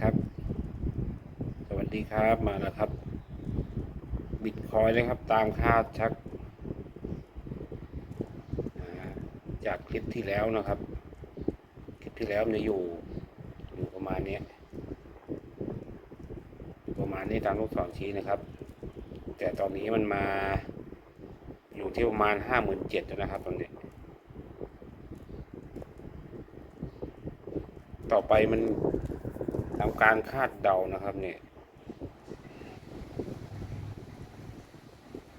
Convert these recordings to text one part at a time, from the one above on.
ครับ สวัสดีครับมาแล้วครับ บิตคอยเลยครับตามคาดชัก จากคลิปที่แล้วนะครับ คลิปที่แล้วมันจะอยู่อยู่ประมาณนี้อยู่ประมาณนี้ตามลูกศรชี้นะครับ แต่ตอนนี้มันมาอยู่ที่ประมาณห้าหมื่นเจ็ดนะครับตอนนี้ต่อไปมัน ทำการคาดเดานะครับเนี่ย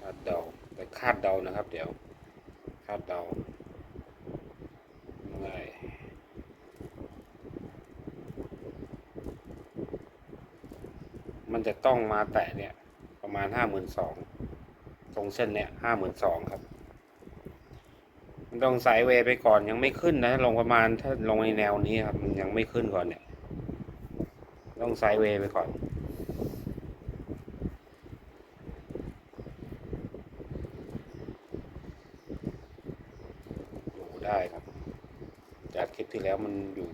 คาดเดาแต่คาดเดานะครับ เดี๋ยว คาดเดาไงมันจะต้องมาแตะเนี่ย ประมาณห้าหมื่นสองตรงเส้นเนี่ยห้าหมื่นสองครับมันต้องไซด์เวย์ไปก่อนยังไม่ขึ้นนะลงประมาณถ้าลงในแนวนี้ครับมันยังไม่ขึ้นก่อนเนี่ย ต้องไซด์เวย์ไปก่อน อยู่ได้ครับ จากคลิปที่แล้วมันอยู่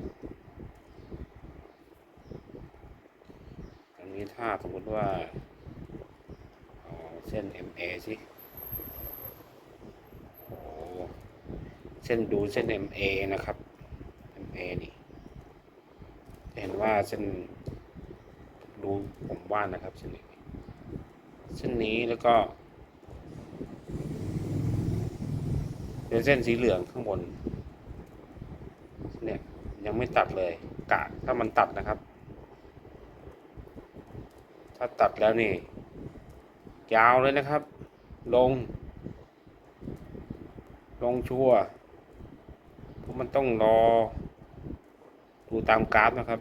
อันนี้ถ้าสมมติว่าเอาเส้น MA สิโอเส้นดูเส้น MA นะครับ MA นี่ เห็นว่าเส้นดูผมว่านนะครับเส้นนี้เส้นนี้แล้วก็ เป็นเส้นสีเหลืองข้างบนเนี่ยยังไม่ตัดเลยกะถ้ามันตัดนะครับ ถ้าตัดแล้วนี่ ยาวเลยนะครับ ลง ลงชัวเพราะมันต้องรอ ดูตามกราฟนะครับ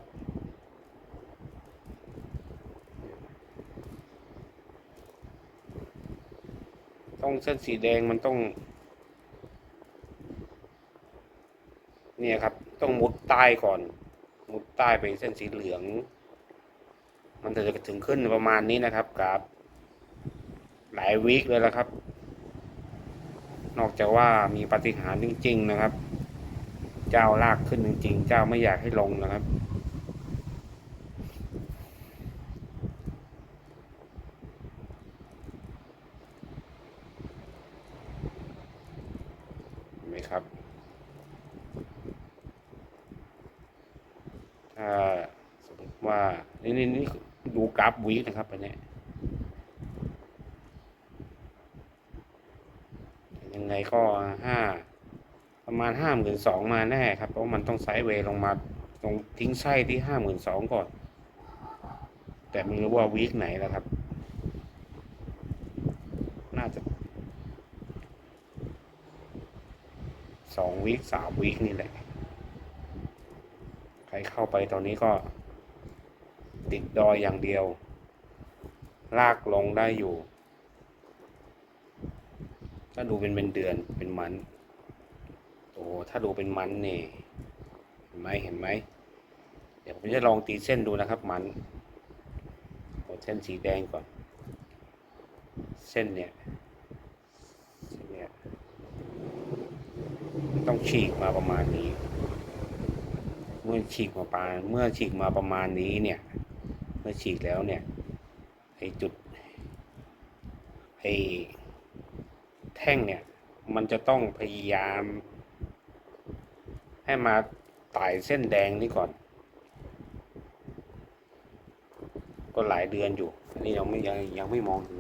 ต้องเส้นสีแดงมันต้อง เนี่ยครับ ต้องมุดใต้ก่อน มุดใต้ไปเส้นสีเหลือง มันจะถึงขึ้นประมาณนี้นะครับกราฟหลายวีคเลยละครับ นอกจากว่ามีปฏิหารจริง ๆ นะครับ เจ้าลากขึ้นจริงๆ เจ้าไม่อยากให้ลงนะครับไหมครับถ้าสมมติว่า นี่นี่นี่ดูกราฟวีคนะครับอันนี้ยังไงก็ห้า ประมาณห้าหมื่นสองมาแน่ครับ เพราะมันต้องไซด์เวย์ลงมาตรงทิ้งไส้ที่ห้าหมื่นสองก่อน แต่ไม่รู้ว่าวีคไหนแล้วครับ น่าจะสองวีคสามวีคนี่แหละ ใครเข้าไปตอนนี้ก็ ติดดอยอย่างเดียว ลากลงได้อยู่ ถ้าดูเป็นเป็นเดือนเป็นมัน อ้ถ้าดูเป็นมันนี่ เห็นไหมเห็นไหม เดี๋ยวผมจะลองตีเส้นดูนะครับมันเอาเส้นสีแดงก่อน เส้นเนี่ยเส้นเนี่ยมันต้องฉีกมาประมาณนี้ เมื่อฉีกมาประมาณเมื่อฉีกมาประมาณนี้เนี่ย เมื่อฉีกแล้วเนี่ย ไอจุด ไอแท่งเนี่ย มันจะต้องพยายาม ให้มาไต่เส้นแดงนี่ก่อน ก็หลายเดือนอยู่ อันนี้ยังไม่ยังยังไม่มองถึง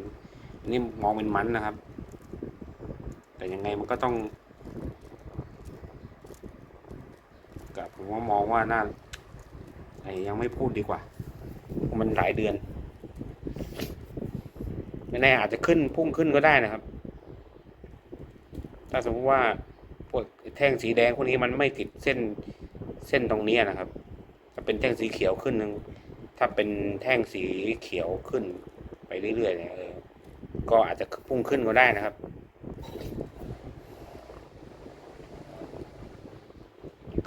อันนี้มองเป็นมันนะครับ แต่ยังไงมันก็ต้องกับผมว่ามองว่าน่าไอ้ยังไม่พูดดีกว่า มันหลายเดือน ไม่แน่อาจจะขึ้นพุ่งขึ้นก็ได้นะครับ ถ้าสมมติว่า พวกแท่งสีแดงพวกนี้มันไม่ติดเส้นเส้นตรงนี้นะครับ ถ้าเป็นแท่งสีเขียวขึ้นหนึ่งถ้าเป็นแท่งสีเขียวขึ้นไปเรื่อยๆเนี่ยเออก็อาจจะพุ่งขึ้นก็ได้นะครับ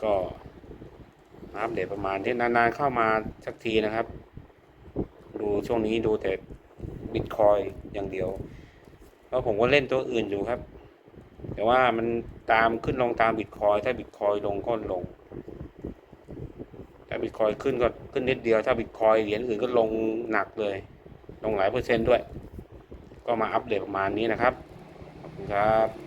ก็อัปเดตประมาณที่นานๆเข้ามาสักทีนะครับ ดูช่วงนี้ดูแต่บิตคอยอย่างเดียวแล้วผมก็เล่นตัวอื่นอยู่ครับ แต่ว่ามันตามขึ้นลงตามบิตคอยถ้าบิตคอยลงก็ลง ถ้าบิตคอยขึ้นก็ขึ้นนิดเดียว ถ้าบิตคอยเหรียญอื่นก็ลงหนักเลย ลงหลายเปอร์เซ็นต์ด้วย ก็มาอัปเดตประมาณนี้นะครับ ขอบคุณครับ